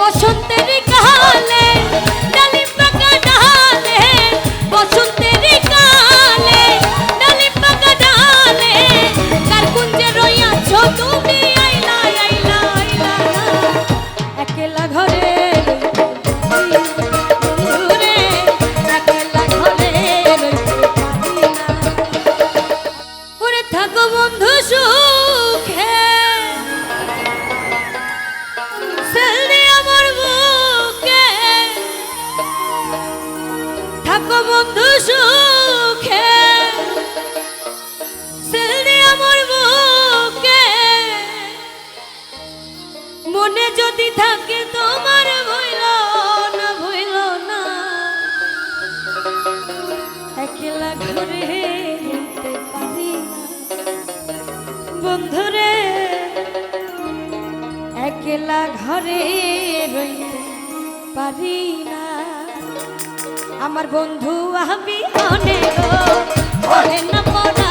বসন্তের বন্ধু সুখে। সেলদে আমার বুকে। মনে যদি থাকে তোমার ভইল না ভইল না। একলা ঘরে বন্ধুরে একলা ঘরে রইতে পারি না। আমার বন্ধু আমি অনেক। হ্যাঁ। না